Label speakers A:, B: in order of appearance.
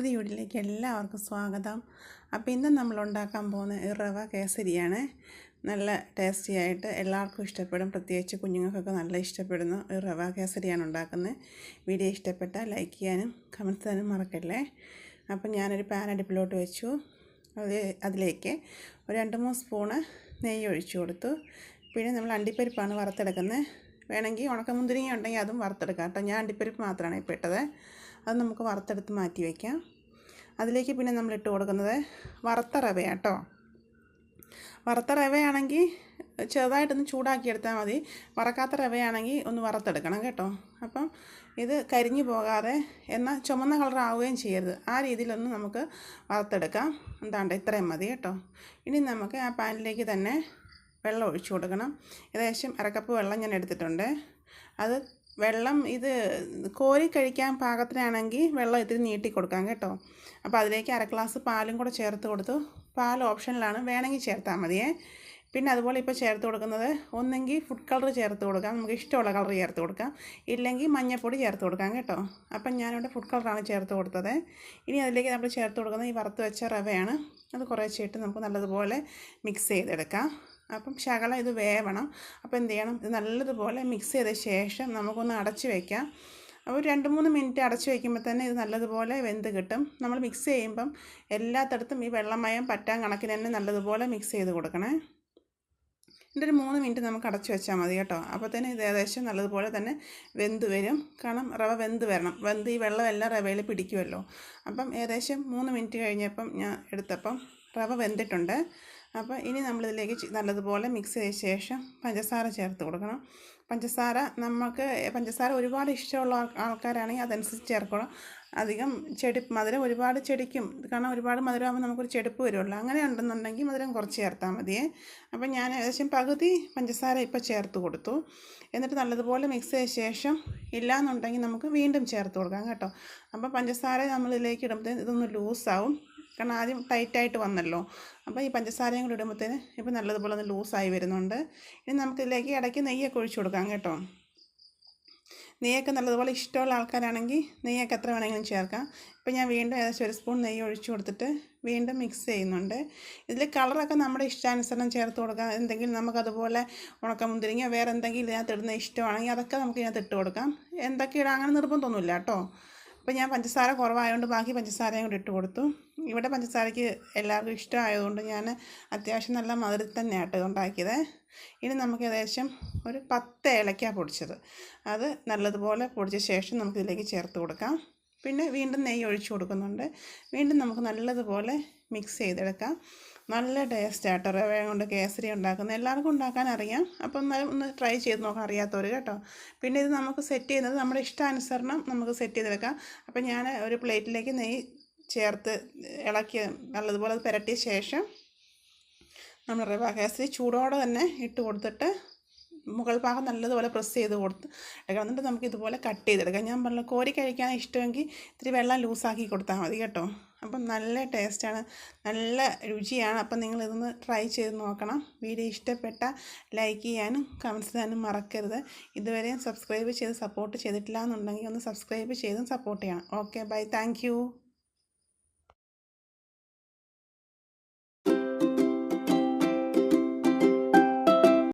A: പുതിയ വീട്ടിലേക്ക് എല്ലാവർക്കും സ്വാഗതം. അപ്പോൾ ഇന്ന് നമ്മൾ ഉണ്ടാക്കാൻ പോകുന്ന റവ കേസരിയാണ്. നല്ല ടേസ്റ്റി ആയിട്ട് എല്ലാവർക്കും ഇഷ്ടപ്പെടും. പ്രത്യേകിച്ച് കുഞ്ഞുങ്ങൾക്കൊക്കെ നല്ല ഇഷ്ടപ്പെടുന്ന ഈ റവ കേസരിയാണ് ഉണ്ടാക്കുന്നത്. വീഡിയോ ഇഷ്ടപ്പെട്ടാൽ ലൈക്ക് ചെയ്യാനും കമൻസ് തരാനും മറക്കല്ലേ? അപ്പം ഞാനൊരു പാൻ അടുപ്പിലോട്ട് വെച്ചു. അത് അതിലേക്ക് ഒരു രണ്ട് മൂന്ന് സ്പൂണ് നെയ്യ് ഒഴിച്ചു കൊടുത്തു. പിന്നെ നമ്മൾ അണ്ടിപ്പരിപ്പാണ് വറുത്തെടുക്കുന്നത്. വേണമെങ്കിൽ ഉണക്കമുന്തിരിങ്ങ ഉണ്ടെങ്കിൽ അതും വറുത്തെടുക്കാം കേട്ടോ. ഞാൻ അണ്ടിപ്പരിപ്പ് മാത്രമാണ് ഇപ്പോൾ ഇട്ടത്. അത് നമുക്ക് വറുത്തെടുത്ത് മാറ്റി വയ്ക്കാം അതിലേക്ക് പിന്നെ നമ്മൾ ഇട്ട് കൊടുക്കുന്നത് വറുത്ത റവയാട്ടോ വറുത്ത റവയാണെങ്കിൽ ചെറുതായിട്ടൊന്ന് ചൂടാക്കിയെടുത്താൽ മതി. വറക്കാത്ത റവയാണെങ്കിൽ ഒന്ന് വറുത്തെടുക്കണം കേട്ടോ. അപ്പം ഇത് കരിഞ്ഞു പോകാതെ എന്നാൽ ചുമന്ന കളറാവുകയും ചെയ്യരുത്. ആ രീതിയിലൊന്ന് നമുക്ക് വറുത്തെടുക്കാം. എന്താണ്ട് ഇത്രയും മതി കേട്ടോ. ഇനി നമുക്ക് ആ പാനിലേക്ക് തന്നെ വെള്ളം ഒഴിച്ചു കൊടുക്കണം. ഏകദേശം അരക്കപ്പ് വെള്ളം ഞാൻ എടുത്തിട്ടുണ്ട്. അത് വെള്ളം ഇത് കോരി കഴിക്കാൻ പാകത്തിനാണെങ്കിൽ വെള്ളം ഇത്തിരി നീട്ടി കൊടുക്കാം കേട്ടോ. അപ്പോൾ അതിലേക്ക് അര ഗ്ലാസ് പാലും കൂടെ ചേർത്ത് കൊടുത്തു. പാൽ ഓപ്ഷനിലാണ്. വേണമെങ്കിൽ ചേർത്താൽ മതിയേ. പിന്നെ അതുപോലെ ഇപ്പോൾ ചേർത്ത് കൊടുക്കുന്നത് ഒന്നെങ്കിൽ ഫുഡ് കളർ ചേർത്ത് കൊടുക്കാം. നമുക്ക് ഇഷ്ടമുള്ള കളർ ചേർത്ത് കൊടുക്കാം. ഇല്ലെങ്കിൽ മഞ്ഞൾപ്പൊടി ചേർത്ത് കൊടുക്കാം കേട്ടോ. അപ്പം ഞാനിവിടെ ഫുഡ് കളറാണ് ചേർത്ത് കൊടുത്തത്. ഇനി അതിലേക്ക് നമ്മൾ ചേർത്ത് കൊടുക്കുന്നത് ഈ വറുത്ത് വെച്ച റവയാണ്. അത് കുറേശ്ശിട്ട് നമുക്ക് നല്ലതുപോലെ മിക്സ് ചെയ്തെടുക്കാം. അപ്പം ശകലം ഇത് വേവണം. അപ്പോൾ എന്ത് ചെയ്യണം? ഇത് നല്ലതുപോലെ മിക്സ് ചെയ്ത ശേഷം നമുക്കൊന്ന് അടച്ച് വയ്ക്കാം അപ്പോൾ രണ്ട് മൂന്ന് മിനിറ്റ് അടച്ച് വയ്ക്കുമ്പോൾ തന്നെ ഇത് നല്ലതുപോലെ വെന്ത് കിട്ടും. നമ്മൾ മിക്സ് ചെയ്യുമ്പം എല്ലാത്തടത്തും ഈ വെള്ളമയം പറ്റാൻ കണക്കിന് തന്നെ നല്ലതുപോലെ മിക്സ് ചെയ്ത് കൊടുക്കണേ. എന്റെ ഒരു മൂന്ന് മിനിറ്റ് നമുക്ക് അടച്ച് വെച്ചാൽ മതി കേട്ടോ. അപ്പോൾ തന്നെ ഇത് ഏകദേശം നല്ലതുപോലെ തന്നെ വെന്ത് വരും. കാരണം റവ വെന്ത് വരണം. വെന്ത് ഈ വെള്ളമെല്ലാം റവയിൽ പിടിക്കുമല്ലോ. അപ്പം ഏകദേശം മൂന്ന് മിനിറ്റ് കഴിഞ്ഞപ്പം ഞാൻ എടുത്തപ്പം റവ വെന്തിട്ടുണ്ട്. അപ്പോൾ ഇനി നമ്മളിതിലേക്ക് നല്ലതുപോലെ മിക്സ് ചെയ്ത ശേഷം പഞ്ചസാര ചേർത്ത് കൊടുക്കണം. പഞ്ചസാര നമുക്ക് പഞ്ചസാര ഒരുപാട് ഇഷ്ടമുള്ള ആൾക്കാരാണെങ്കിൽ അതനുസരിച്ച് ചേർക്കണം. അധികം ചെടി മധുരം ഒരുപാട് ചെടിക്കും കാരണം ഒരുപാട് മധുരമാകുമ്പോൾ നമുക്കൊരു ചെടുപ്പ് വരുമല്ലോ. അങ്ങനെ ഉണ്ടെന്നുണ്ടെങ്കിൽ മധുരം കുറച്ച് ചേർത്താൽ മതിയേ അപ്പം ഞാൻ ഏകദേശം പകുതി പഞ്ചസാര ഇപ്പോൾ ചേർത്ത് കൊടുത്തു. എന്നിട്ട് നല്ലതുപോലെ മിക്സ് ചെയ്ത ശേഷം ഇല്ലയെന്നുണ്ടെങ്കിൽ നമുക്ക് വീണ്ടും ചേർത്ത് കൊടുക്കാം കേട്ടോ. അപ്പോൾ പഞ്ചസാര നമ്മളിതിലേക്ക് ഇടുമ്പോൾ ഇതൊന്ന് ലൂസാവും കാരണം ആദ്യം ടൈറ്റായിട്ട് വന്നല്ലോ. അപ്പോൾ ഈ പഞ്ചസാരയും കൂടി ഇടുമ്പോഴത്തേന് ഇപ്പോൾ നല്ലതുപോലെ ഒന്ന് ലൂസായി വരുന്നുണ്ട്. ഇനി നമുക്കിതിലേക്ക് ഇടയ്ക്ക് നെയ്യൊക്കെ ഒഴിച്ചു കൊടുക്കാം കേട്ടോ. നെയ്യൊക്കെ നല്ലതുപോലെ ഇഷ്ടമുള്ള ആൾക്കാരാണെങ്കിൽ നെയ്യൊക്കെ എത്ര വേണമെങ്കിലും ചേർക്കാം. ഇപ്പോൾ ഞാൻ വീണ്ടും ഏകദേശം ഒരു സ്പൂൺ നെയ്യ് ഒഴിച്ചു കൊടുത്തിട്ട് വീണ്ടും മിക്സ് ചെയ്യുന്നുണ്ട്. ഇതിൽ കളറൊക്കെ നമ്മുടെ ഇഷ്ടാനുസരണം ചേർത്ത് കൊടുക്കാം. എന്തെങ്കിലും നമുക്കതുപോലെ ഉണക്കമുന്തിരിങ്ങ വേറെ എന്തെങ്കിലും ഇതിനകത്ത് ഇടുന്ന ഇഷ്ടമാണെങ്കിൽ അതൊക്കെ നമുക്ക് ഇതിനകത്ത് ഇട്ട് കൊടുക്കാം. എന്തൊക്കെ ഇടാം? അങ്ങനെ നിർബന്ധമൊന്നുമില്ല കേട്ടോ. അപ്പോൾ ഞാൻ പഞ്ചസാര കുറവായതുകൊണ്ട് ബാക്കി പഞ്ചസാരയും കൂടി ഇട്ട് കൊടുത്തു. ഇവിടെ പഞ്ചസാരയ്ക്ക് എല്ലാവർക്കും ഇഷ്ടമായതുകൊണ്ട് ഞാൻ അത്യാവശ്യം നല്ല മധുരത്തിൽ തന്നെയാണ് കേട്ടോ ഉണ്ടാക്കിയത് ഇനി നമുക്ക് ഏകദേശം ഒരു പത്ത് ഏലക്ക പൊടിച്ചത്. അത് നല്ലതുപോലെ പൊടിച്ച ശേഷം നമുക്കിതിലേക്ക് ചേർത്ത് കൊടുക്കാം. പിന്നെ വീണ്ടും നെയ്യ് ഒഴിച്ചു കൊടുക്കുന്നുണ്ട്. വീണ്ടും നമുക്ക് നല്ലതുപോലെ മിക്സ് ചെയ്തെടുക്കാം. നല്ല ടേസ്റ്റ് ആട്ടോ റവ കൊണ്ട് കേസരി ഉണ്ടാക്കുന്നത് എല്ലാവർക്കും ഉണ്ടാക്കാൻ അറിയാം. അപ്പോൾ എന്നാലും ഒന്ന് ട്രൈ ചെയ്ത് നോക്കാൻ അറിയാത്തവർ കേട്ടോ. പിന്നെ ഇത് നമുക്ക് സെറ്റ് ചെയ്യുന്നത് നമ്മുടെ ഇഷ്ടാനുസരണം നമുക്ക് സെറ്റ് ചെയ്തെടുക്കാം അപ്പോൾ ഞാൻ ഒരു പ്ലേറ്റിലേക്ക് നെയ്യ് ചേർത്ത് ഇളക്കി നല്ലതുപോലെ പുരട്ടിയ ശേഷം നമ്മൾ റവ കേസരി ചൂടോടെ തന്നെ ഇട്ട് കൊടുത്തിട്ട് മുകൾ ഭാഗം നല്ലതുപോലെ പ്രസ് ചെയ്ത് കൊടുത്ത് എടുക്കണം. എന്നിട്ട് നമുക്ക് ഇതുപോലെ കട്ട് ചെയ്തെടുക്കാം. ഞാൻ പറഞ്ഞു കോരി കഴിക്കാൻ ഇഷ്ടമെങ്കിൽ ഇത്തിരി വെള്ളം ലൂസാക്കി കൊടുത്താൽ മതി കേട്ടോ. അപ്പം നല്ല ടേസ്റ്റാണ് നല്ല രുചിയാണ്. അപ്പം നിങ്ങൾ ഇതൊന്ന് ട്രൈ ചെയ്ത് നോക്കണം. വീഡിയോ ഇഷ്ടപ്പെട്ട ലൈക്ക് ചെയ്യാനും കമൻസ് ചെയ്യാനും മറക്കരുത്. ഇതുവരെയും സബ്സ്ക്രൈബ് ചെയ്ത് സപ്പോർട്ട് ചെയ്തിട്ടില്ല എന്നുണ്ടെങ്കിൽ ഒന്ന് സബ്സ്ക്രൈബ് ചെയ്തും സപ്പോർട്ട് ചെയ്യണം. Okay bye thank